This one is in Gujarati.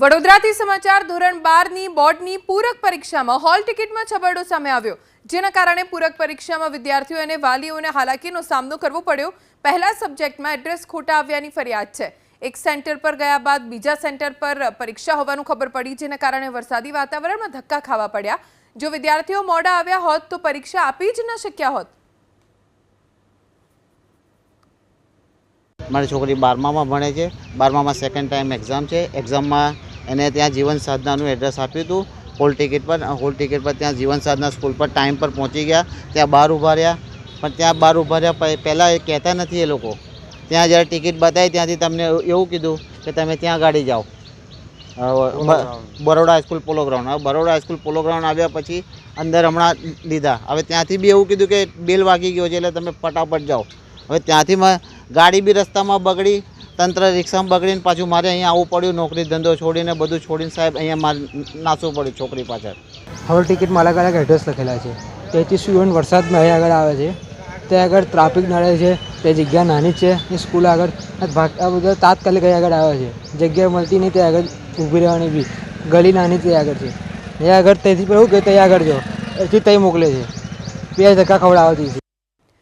વડોદરાથી સમાચાર ધોરણ બારની બોર્ડની પૂરક પરીક્ષામાં હોલ ટિકિટમાં છબરડો સામે આવ્યો. જેના કારણે પૂરક પરીક્ષામાં વિદ્યાર્થીઓ અને વાલીઓને હાલાકીનો સામનો કરવો પડ્યો. પહેલા સબ્જેક્ટમાં એડ્રેસ ખોટા આવ્યાની ફરિયાદ છે. એક સેન્ટર પર ગયા બાદ બીજા સેન્ટર પર પરીક્ષા હોવાનું ખબર પડી, જેના કારણે વરસાદી વાતાવરણમાં ધક્કા ખાવા પડ્યા. જો વિદ્યાર્થીઓ મોડા આવ્યા હોત તો પરીક્ષા આપી જ ન શક્યા હોત. મારી છોકરી બારમામાં ભણે છે. બારમામાં સેકન્ડ ટાઈમ એક્ઝામ છે. એક્ઝામમાં એને ત્યાં જીવન સાધનાનું એડ્રેસ આપ્યું હતું. હોલ ટિકિટ પર હોલ ટિકિટ પર ત્યાં જીવન સાધના સ્કૂલ પર ટાઈમ પર પહોંચી ગયા. ત્યાં બહાર ઊભા રહ્યા. પણ ત્યાં બહાર ઊભા રહ્યા પહે- પહેલાં એ કહેતા નથી એ લોકો. ત્યાં જ્યારે ટિકિટ બતાવી ત્યાંથી તમને એવું કીધું કે તમે ત્યાં ગાડી જાઓ. બરોડા હાઈસ્કૂલ પોલો ગ્રાઉન્ડ હવે બરોડા હાઈસ્કૂલ પોલો ગ્રાઉન્ડ આવ્યા પછી અંદર હમણાં લીધા. હવે ત્યાંથી બી એવું કીધું કે બેલ વાગી ગયો છે એટલે તમે ફટાફટ જાઓ. હવે ત્યાંથી મ- ગાડી બી રસ્તામાં બગડી. તંત્ર રિક્ષામાં બગડીને પાછું મારે અહીંયા આવવું પડ્યું, નોકરી ધંધો છોડીને બધું છોડીને સાહેબ અહીંયા મારે નાસવું પડ્યું છોકરી પાછળ. હવે ટિકિટમાં અલગ અલગ એડ્રેસ લખેલા છે. તેથી સ્ટુડન્ટ વરસાદમાં અહીં આગળ આવે છે? તે આગળ ટ્રાફિક નડે છે, તે જગ્યા નાની છે એ સ્કૂલ આગળ. આ બધા તાત્કાલિક અહીં આગળ આવે છે. જગ્યા મળતી નહીં તે આગળ ઊભી રહેવાની બી ગલી નાની તે આગળ છે. એ આગળ તેથી પણ એવું કે તે આગળ જો. એથી તઈ મોકલે છે. બે ધક્કા ખવડાવતી છે